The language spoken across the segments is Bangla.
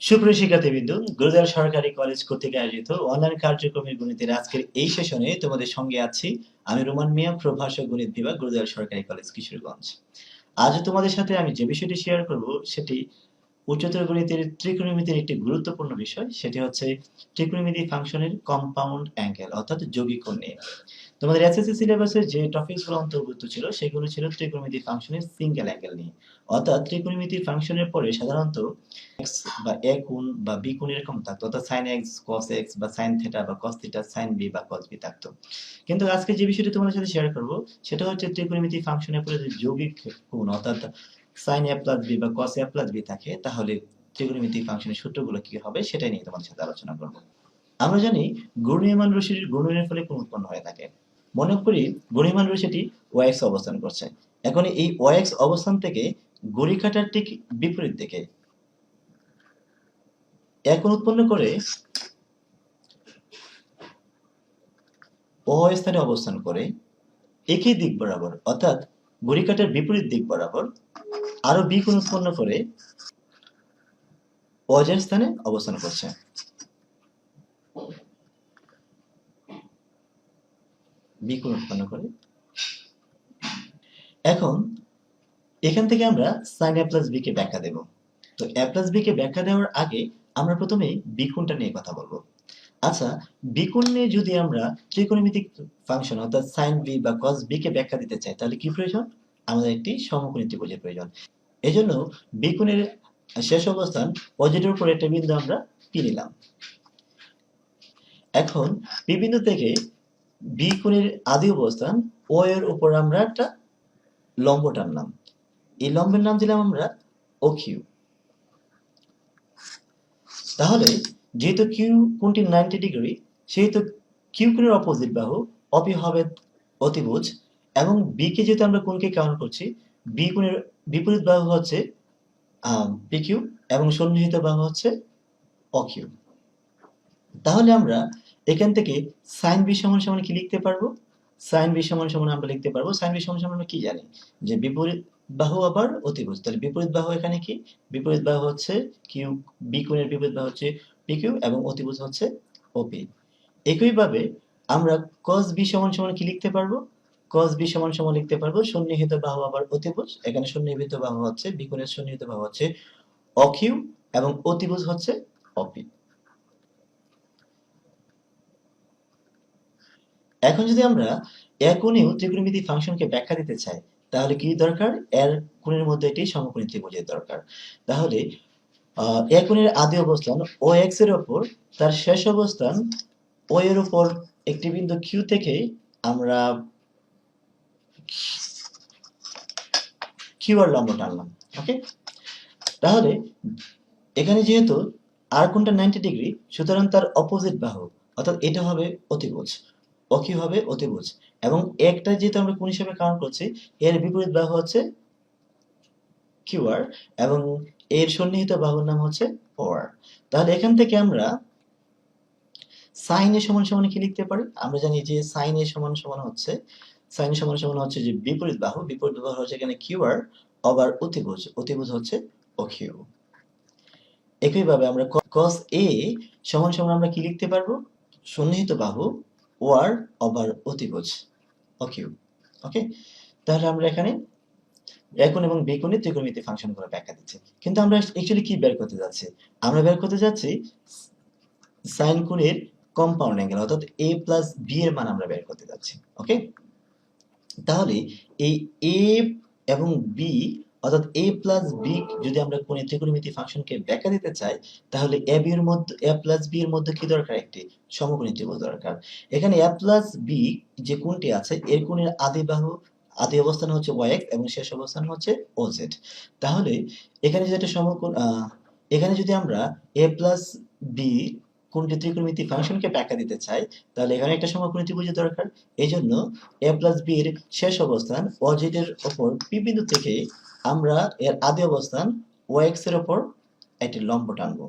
সুপ্রিয় শিক্ষার্থীবৃন্দ গুরুদার সরকারি কলেজ কর্তৃক আয়োজিত অনলাইন কার্যক্রমের গণিতের আজকের এই সেশনে তোমাদের সঙ্গে আছি আমি রোমান মিয়া প্রভাষক গণিত বিভাগ গুরুদার সরকারি কলেজ, কিশোরগঞ্জ। আজ তোমাদের সাথে আমি যে বিষয়টি শেয়ার করব, সেটি উচ্চতর গণিতের ত্রিকোণমিতির একটি গুরুত্বপূর্ণ বিষয়, সেটি হচ্ছে ত্রিকোণমিতি ফাংশনের কম্পাউন্ড অ্যাঙ্গেল অর্থাৎ যৌগিক নিয়ে। তোমাদের এসএসসি সিলেবাসে যে টপিকসগুলো অন্তর্ভুক্ত ছিল, সেগুলো ছিল ত্রিকোণমিতি ফাংশনের সিঙ্গেল অ্যাঙ্গেল নিয়ে। অর্থাৎ ত্রিকোণমিতির ফাংশনের পরে সাধারণত এক্স বা এ কোণ বা বি কোণ এরকম থাকতো, অর্থাৎ সাইন এক্স কস এক্স বা সাইন থিটা বা কস থিটা সাইন বি বা কস বি থাকতো। কিন্তু আজকে যে বিষয়টি তোমাদের সাথে শেয়ার করব, সেটা হচ্ছে ত্রিকোণমিতি ফাংশনের পরে যে যৌগিক কোণ, অর্থাৎ সাইন এ প্লাস বি বা কস এ প্লাস বি থাকে, তাহলে ত্রিকোণমিতি ফাংশনের সূত্রগুলো কি হবে, সেটাই নিয়ে তোমাদের সাথে আলোচনা করব। আমরা জানি ঘূর্ণীয়মান রশ্মির ঘূর্ণনের ফলে কোণ উৎপন্ন হয়ে থাকে। মনে করি ঘূর্ণীয়মান রশ্মিটি ওয়াইএক্স অবস্থান করছে। এখন এই ওয়াইএক্স অবস্থান থেকে ঘড়িকাটার ঠিক বিপরীত দিকে। এখন উৎপন্ন করে স্থানে অবস্থান করে একই দিক বরাবর, অর্থাৎ ঘড়িকাটার বিপরীত দিক বরাবর আরও বি কোণ উৎপন্ন করে অজের স্থানে অবস্থান করছে। বি কোণ উৎপন্ন করে। এখন, এখান থেকে আমরা সাইন এ প্লাস বি কে ব্যাখ্যা দেব। তো এ প্লাস বি কে ব্যাখ্যা দেওয়ার আগে আমরা প্রথমে বিকোণটা নিয়ে কথা বলব। আচ্ছা বিকোণ নিয়ে যদি আমরা ত্রিকোণমিতিক ফাংশন অর্থাৎ সাইন বি বা কস বি কে ব্যাখ্যা দিতে চাই, তাহলে কি প্রয়োজন? আমাদের একটি সমকোণী ত্রিভুজের প্রয়োজন। এজন্য বিকোণের শেষ অবস্থান পজিটিভ উপর একটা বিন্দু আমরা পি নিলাম? এখন, পি বিন্দু থেকে বি কোণের আদি অবস্থান ও এর উপর আমরা একটা লম্ব টানলাম এই লম্বের নাম দিলাম আমরা ও কিউ তাহলে যেহেতু কিউ কোণটি নাইনটি ডিগ্রি সেহেতু কিউ কোণের অপোজিট বাহু অপি হবে অতিভুজ এবং বি কে যেহেতু আমরা কোণকে কাউন্ট করছি বি কোণের বিপরীত বাহু হচ্ছে পি কিউ এবং সন্নিহিত বাহু হচ্ছে অকিউ তাহলে আমরা এখান থেকে সাইন বি সমান সমান কি লিখতে পারব? সাইন বি সমান সমান আমরা লিখতে পারব। সাইন বি সমান সমান আমরা কি জানি? যে বিপরীত বাহু আবার অতিভুজ। তাহলে বিপরীত বাহু এখানে কি? বিপরীত বাহু হচ্ছে কিউ বি কোণের বিপরীত বাহু হচ্ছে পি কিউ এবং অতিভুজ হচ্ছে ওপি একইভাবে আমরা কস বি সমান সমান কি লিখতে পারব? cos বি সমান সমান লিখতে পারব সন্নিহিত বাহু আবার অতিভুজ। এখানে সন্নিহিত বাহু হচ্ছে বি কোণের সন্নিহিত বাহু হচ্ছে অকিউ এবং অতিভুজ হচ্ছে অপি এখন যদি আমরা এ কোণেও ত্রিকোণমিতি ফাংশনকে ব্যাখ্যা দিতে চাই তাহলে কি দরকার? এর কোণের মধ্যে একটি সমকোণী ত্রিভুজের দরকার। তাহলে আহ, এ আদি অবস্থান ও এক্সের উপর তার শেষ অবস্থান ও এর উপর একটি বিন্দু কিউ থেকে আমরা কিউ আর লম্ব টানলাম ওকে তাহলে এখানে যেহেতু আর কোণটা নাইনটি ডিগ্রি সুতরাং তার অপোজিট বাহু অর্থাৎ এটা হবে অতিভুজ। অকি হবে? অতিভুজ এবং একটা যেহেতু আমরা কোন হিসেবে কাউন্ট করছি, এর বিপরীত বাহু হচ্ছে কিউআর এবং এর সন্নিহিত বাহুর নাম হচ্ছে ওয়ার তাহলে এখান থেকে আমরা সাইন এ সমান সমান কি লিখতে পারি? আমরা জানি যে সাইন এ সমান সমান হচ্ছে সাইন সমান সমান হচ্ছে যে বিপরীত বাহু। বিপরীত বাহু হচ্ছে এখানে কিউআর আবার অতিভুজ অতিভুজ হচ্ছে অকিউ একইভাবে আমরা cos এ সমান সমান আমরা কি লিখতে পারব? সন্নিহিত বাহু ওয়ার আবার অতিভুজ। অকিউ ওকে তাহলে আমরা এখানে এখন এবং বেগুনে ত্রিকোণমিতি ফাংশন করে ব্যাখ্যা দিচ্ছি। কিন্তু আমরা অ্যাকচুয়ালি কি বের করতে যাচ্ছি? আমরা বের করতে যাচ্ছি সাইন কোণের কম্পাউন্ড অ্যাঙ্গেল অর্থাৎ এ প্লাস বি এর মান আমরা বের করতে যাচ্ছি। ওকে তাহলে এই এ এবং বি অর্থাৎ এ প্লাস বি যদি আমরা কোণের ত্রিকোণমিতি ফাংশনকে ব্যাখ্যা দিতে চাই তাহলে এ বি এর মধ্যে এ প্লাস বি এর মধ্যে কি দরকার? একটি সমকোণী ত্রিভুজ দরকার। এখানে এ প্লাস বি যে কোণটি আছে এর কোণের আদি বাহু আদি অবস্থান হচ্ছে ওয়াইএক্স এবং শেষ অবস্থান হচ্ছে ওজেড তাহলে এখানে যেটা সমকোণ আহ, এখানে যদি আমরা এ প্লাস বি কোনটি ত্রিকোণমিতি ফাংশনকে ব্যাখ্যা দিতে চাই তাহলে এখানে একটা সমকোণী ত্রিভুজের দরকার। এই জন্য এ প্লাস বি এর শেষ অবস্থান অজেড এর ওপর পি বিন্দু থেকে আমরা এর আদি অবস্থান ওয়াইএক্স এর ওপর একটি লম্ব টানবো।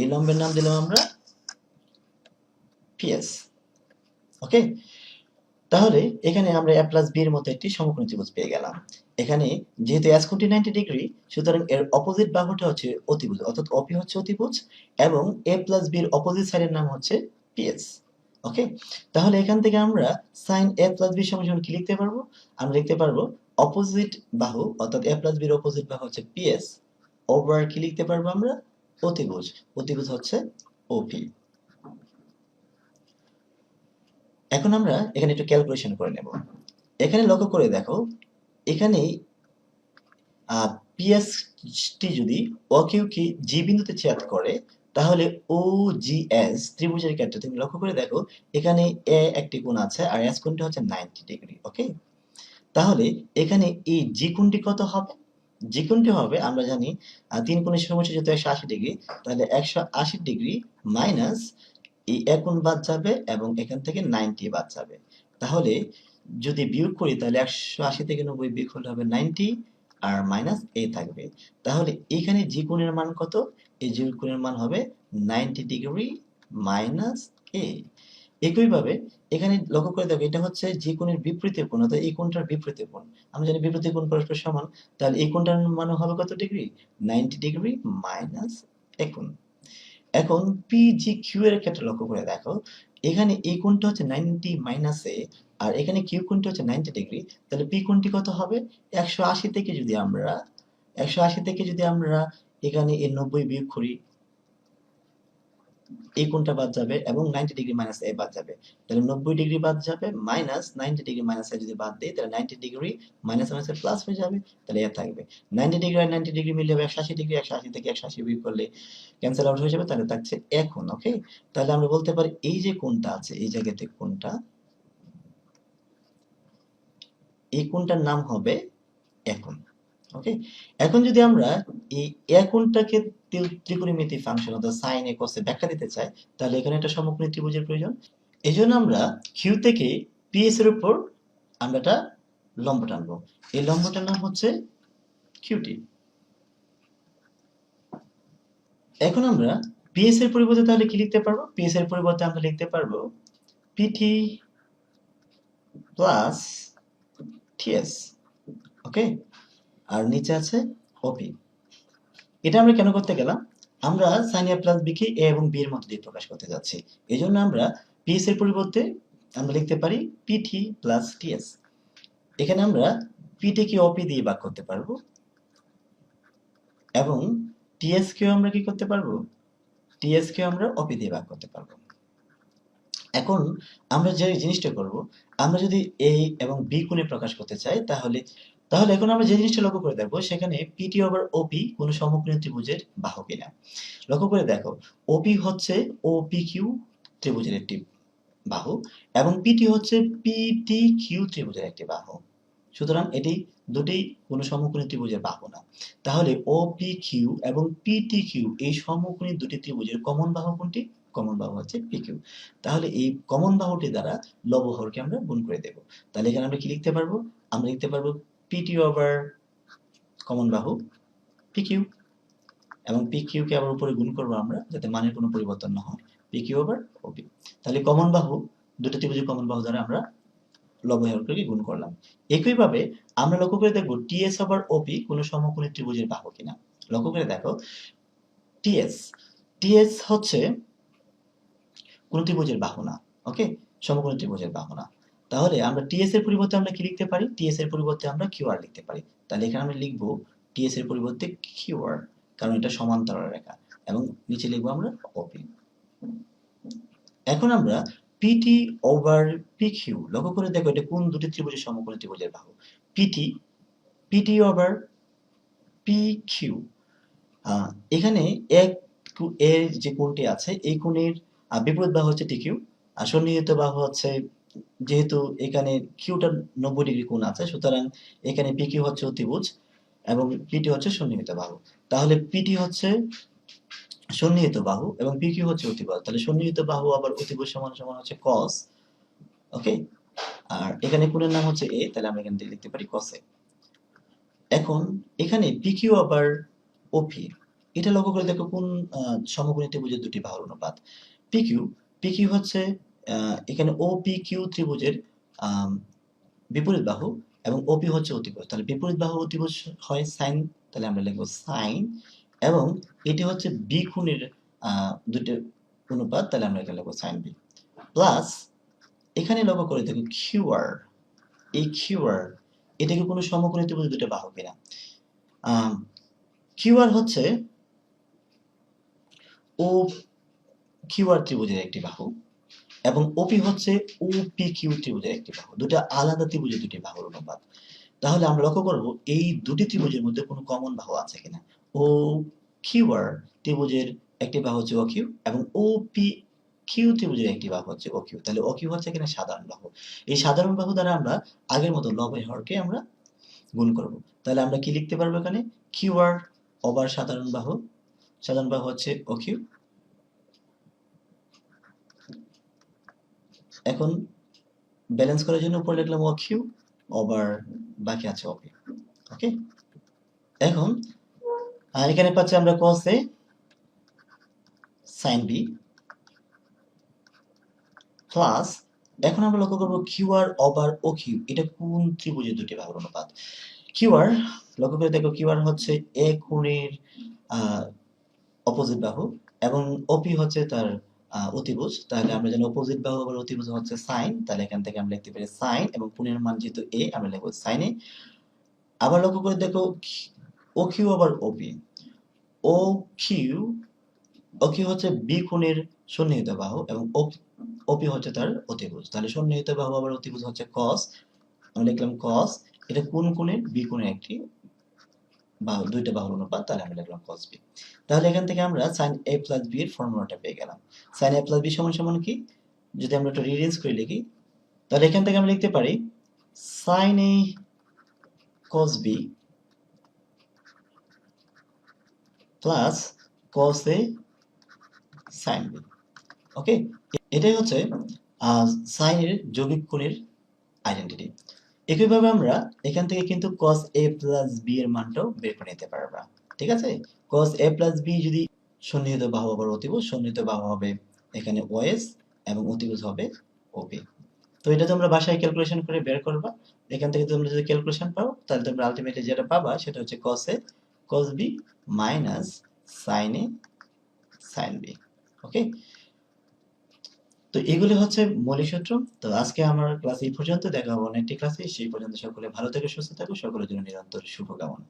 এই লম্বের নাম দিলাম আমরা পিএস ওকে? তাহলে এখানে আমরা এ প্লাস বি এর মতো একটি সমকোণী ত্রিভুজ পেয়ে গেলাম। এখানে যেহেতু এস কোণটি নাইনটি ডিগ্রি সুতরাং এর অপোজিট বাহুটা হচ্ছে অতিভুজ, অর্থাৎ অপি হচ্ছে অতিভুজ, এবং এ প্লাস বি এর অপোজিট সাইডের নাম হচ্ছে পিএস ওকে তাহলে এখান থেকে আমরা সাইন এ প্লাস বি সমান কি লিখতে পারব? আমরা লিখতে পারব অপোজিট বাহু, অর্থাৎ এ প্লাস বির অপোজিট বাহু হচ্ছে পিএস ওভার কি লিখতে পারব আমরা? অতিভুজ। অতিভুজ হচ্ছে ওপি এখন আমরা এখানে একটু ক্যালকুলেশন করে নেব। এখানে লক্ষ্য করে দেখো, এখানে পিএস টি যদি অকিউকে জি বিন্দুতে ছেদ করে তাহলে ও জি এস ত্রিভুজের ক্ষেত্রে তুমি লক্ষ্য করে দেখো, এখানে এ একটি কোণ আছে আর এস কোণটি হচ্ছে নাইনটি ডিগ্রি ওকে তাহলে এখানে এই জি কোণটি কত হবে? জি কোণটি হবে, আমরা জানি তিন কোণের সমষ্টি যেহেতু একশো আশি ডিগ্রি তাহলে একশো আশি ডিগ্রি মাইনাস এই কোণ বাদ যাবে এবং এখান থেকে নাইনটি বাদ যাবে। তাহলে যদি বিয়োগ করি, তাহলে একশো আশি থেকে নব্বই বিয়োগ হলে হবে নাইনটি আর মাইনাস এ থাকবে। তাহলে এখানে জি কোণের মান কত? এই জি কোণের মান হবে নাইনটি ডিগ্রি মাইনাস এ একইভাবে এখানে লক্ষ্য করে দেখো, এটা হচ্ছে যে কোণের বিপরীতে কোণ, অর্থাৎ এই কোণটার বিপরীত কোণ। আমরা জানি বিপরীত কোণ পরস্পর সমান, তাহলে এই কোণটার মান হবে কত ডিগ্রি নাইনটি ডিগ্রি মাইনাস এক কোণ। এখন পি জি কিউ এর ক্ষেত্রে লক্ষ্য করে দেখো, এখানে এই কোণটা হচ্ছে নাইনটি মাইনাস এ আর এখানে কিউ কোণটা হচ্ছে নাইনটি ডিগ্রি তাহলে পি কোণটি কত হবে? একশো আশি থেকে যদি আমরা, একশো আশি থেকে যদি আমরা এখানে এর নব্বই বিয়োগ করি এই কোণটা বাদ যাবে? এবং নাইনটি ডিগ্রি মাইনাস এ বাদ যাবে। তাহলে নব্বই ডিগ্রি বাদ যাবে minus ninety degree minus A যদি বাদ দিই, তাহলে ninety degree minus minus A plus হয়ে যাবে, তাহলে এ থাকবে। নাইনটি ডিগ্রি আর নাইনটি ডিগ্রি মিলে হবে একশো আশি ডিগ্রি একশো আশি থেকে একশো আশি বিয়োগ করলে ক্যান্সেল আউট হয়ে যাবে, তাহলে থাকছে এখন ওকে তাহলে আমরা বলতে পারি এই যে কোণটা আছে, এই জায়গাতে কোণটা এই কোণটার নাম হবে এখন ওকে এখন যদি আমরা এই একনটাকে ত্রিকোণমিতি ফাংশন অর্থাৎ সাইন এ কসে ব্যাখ্যা দিতে চাই, তাহলে এখানে একটা সমকোণী ত্রিভুজের প্রয়োজন। এই জন্য আমরা কিউ থেকে পিএস এর উপর আমরা একটা লম্ব টানবো। এই লম্বটার নাম হচ্ছে কিউটি এখন আমরা পিএস এর পরিবর্তে তাহলে কি লিখতে পারব? পিএস এর পরিবর্তে আমরা লিখতে পারব পিটি প্লাস টিএস ওকে আর নিচে আছে ওপি এটা আমরা কেন করতে গেলাম? আমরা সাইন এ প্লাস বি কে এ এবং বি এর মধ্যে দিয়ে প্রকাশ করতে যাচ্ছি। এই জন্য আমরা পিএস এর পরিবর্তে আমরা লিখতে পারি পিটি প্লাস টিএস এখানে আমরা পিটি কে ওপি দিয়ে ভাগ করতে পারব। এবং টিএস কেও আমরা কি করতে পারব? টিএস কেও আমরা ওপি দিয়ে ভাগ করতে পারব। এখন আমরা যে জিনিসটা করব, আমরা যদি এ এবং বি কোণে প্রকাশ করতে চাই, তাহলে তাহলে এখন আমরা যে জিনিসটা লক্ষ্য করে দেখব, সেখানে পিটি ওভার ওপি কোন সমকোণী ত্রিভুজের বাহু কিনা। লক্ষ্য করে দেখো ওপি হচ্ছে ওপি কিউ ত্রিভুজের একটি বাহু এবং পিটি হচ্ছে পিটি কিউ ত্রিভুজের একটি বাহু সুতরাং এটি দুটি কোন সমকোণী ত্রিভুজের বাহু না। তাহলে ওপি কিউ এবং পিটি কিউ এই সমকোণী দুটি ত্রিভুজের কমন বাহু কোনটি? কমন বাহু হচ্ছে পি কিউ তাহলে এই কমন বাহুটি দ্বারা লবহরকে আমরা গুণ করে দেব। তাহলে এখানে আমরা কি লিখতে পারব? আমরা লিখতে পারব পিটি ওভার কমন বাহু পিকিউ এবং পিকিউ কে আবার উপরে গুণ করব আমরা যাতে মানের কোনো পরিবর্তন না হয়। পিকিউ ওভার ওপি তাহলে কমন বাহু, দুটো ত্রিভুজের কমন বাহু দ্বারা আমরা লবহরকে গুণ করলাম। একইভাবে আমরা লক্ষ্য করে দেখব টিএস ওভার ওপি কোনো সমকোণী ত্রিভুজের বাহু কিনা। লক্ষ্য করে দেখো টিএস টিএস হচ্ছে কোন ত্রিভুজের বাহু না ওকে সমকোণী ত্রিভুজের বাহু না। তাহলে আমরা টিএস এর পরিবর্তে আমরা কি লিখতে পারি? টিএস এর পরিবর্তে আমরা কিউআর লিখতে পারি। তাহলে এখানে আমরা লিখব টিএস এর পরিবর্তে কিউআর কারণ এটা সমান্তরাল রেখা, এবং নিচে লিখব আমরা ওপি এখন আমরা পিটি ওভার পিকিউ লক্ষ্য করে দেখো এটা কোন দুটি ত্রিভুজের সমকোণী ত্রিভুজের বাহু? পিটি পিটি ওভার পিকিউ এখানে এক এর যে কোণটি আছে, এই কোণের বিপরীত বাহু হচ্ছে টিকিউ আর সন্নিহিত বাহু হচ্ছে যেহেতু এখানে কিউটা নব্বই ডিগ্রি কোণ আছে, সুতরাং এখানে পিকিউ হচ্ছে অতিভুজ এবং পিটি হচ্ছে সন্নিহিত বাহু। তাহলে পিটি হচ্ছে সন্নিহিত বাহু এবং পিকিউ হচ্ছে অতিভুজ। তাহলে সন্নিহিত বাহু আবার অতিভুজ সমান সমান হচ্ছে কস ওকে আর এখানে কোণের নাম হচ্ছে এ তাহলে আমরা এখান লিখতে পারি কসে এখন এখানে পিকিউ আবার ওপি এটা লক্ষ্য করে দেখো কোন সমকোণী ত্রিভুজের দুটি বাহুর অনুপাত। পিকিউ পিকিউ হচ্ছে এখানে ও পি কিউ ত্রিভুজের বিপরীত বাহু এবং ওপি হচ্ছে অতিভুজ তাহলে বিপরীত বাহু অতিভুজ হয় সাইন তাহলে আমরা লিখব সাইন এবং এটি হচ্ছে বি খুনের দুটো অনুপাত, তাহলে আমরা এটা লিখব সাইন বি প্লাস এখানে লক্ষ্য করে দেখো কিউআর এই কিউআর এটা কি কোনো সমকোণী ত্রিভুজ দুটো বাহু কিনা? কিউআর হচ্ছে ও কিউআর ত্রিভুজের একটি বাহু। এবং ওপি হচ্ছে ওপি কিউ ত্রিভুজের একটি বাহু। দুটো আলাদা ত্রিভুজের দুটি বাহুর অনুপাত। তাহলে আমরা লক্ষ্য করব, এই দুটি ত্রিভুজের মধ্যে কোনো কমন বাহু আছে কিনা? ও কিউআর ত্রিভুজের একটি বাহু হচ্ছে ও কিউ এবং ওপি কিউ ত্রিভুজের একটি বাহু হচ্ছে ও কিউ তাহলে ও কিউ হচ্ছে কিনা? সাধারণ বাহু। এই সাধারণ বাহু দ্বারা আমরা আগের মতো লবের হরকে আমরা গুণ করব। তাহলে আমরা কি লিখতে পারব এখানে? কিউআর ওভার সাধারণ বাহু। সাধারণ বাহু হচ্ছে ও কিউ এখন ব্যালেন্স করার জন্য উপরে লিখলাম ও কিউ ওভার বাকি আছে ওপি ওকে? এখন এখানে পাচ্ছি আমরা cos a sin b plus এখন আমরা লক্ষ্য করব কিউআর ওভার ও কিউ এটা কোন ত্রিভুজের দুটি বাহুর অনুপাত কিউআর, লক্ষ্য করে দেখো কিউআর হচ্ছে এ কোণের অপোজিট বাহু এবং ওপি হচ্ছে তার অতিভুজ, তাহলে আমরা জানি অপোজিট বাহু আবার অতিভুজ হচ্ছে সাইন তাহলে এখান থেকে আমরা লিখতে পারি সাইন এবং কোণের মান যেহেতু এ আমরা লিখব সাইনে আবার লক্ষ্য করে দেখো, ও কিউ আবার OP O Q O Q হচ্ছে বি কোণের সন্নিহিত বাহু এবং ওপি হচ্ছে তার অতিভুজ। তাহলে সন্নিহিত বাহু আবার অতিভুজ হচ্ছে কস আমরা লিখলাম কস এটা কোন কোণের? বি কোণের একটি বাহু দুইটা বাহুর অনুপাত, তাহলে আমরা লিখলাম কস বি তাহলে এখান থেকে আমরা সাইন এ প্লাস বি এর ফর্মুলাটা পেয়ে গেলাম। সাইন এ প্লাস বি সমান সমান কি? যদি আমরা একটু রিডিউস করে লিখি, তাহলে এখান থেকে আমরা লিখতে পারি sine A cos B plus cos A sine B okay এটাই হচ্ছে সাইনের যৌগিক কোণের আইডেন্টিটি একইভাবে আমরা এখান থেকে কিন্তু cos a প্লাস বি এর মানটাও বের করে নিতে পারবা। ঠিক আছে? cos a প্লাস বি যদি সন্নিহিত বাহু আবার অতিভুজ সন্নিহিত বাহু হবে এখানে ওএস এবং অতিভুজ হবে ওপি তো এটা তোমরা বাসায় ক্যালকুলেশন করে বের করবা। এখান থেকে তোমরা যদি ক্যালকুলেশন পাও, তাহলে তোমরা আলটিমেটলি যেটা পাবা সেটা হচ্ছে cos a, cos b sin a, sin b ওকে তো এগুলি হচ্ছে মৌলিক সূত্র তো আজকে আমার ক্লাস এই পর্যন্ত, দেখা হবে অনেকটি ক্লাসে। সেই পর্যন্ত সকলে ভালো থেকে, সুস্থ থাকো। সকলের জন্য নিরন্তর শুভকামনা।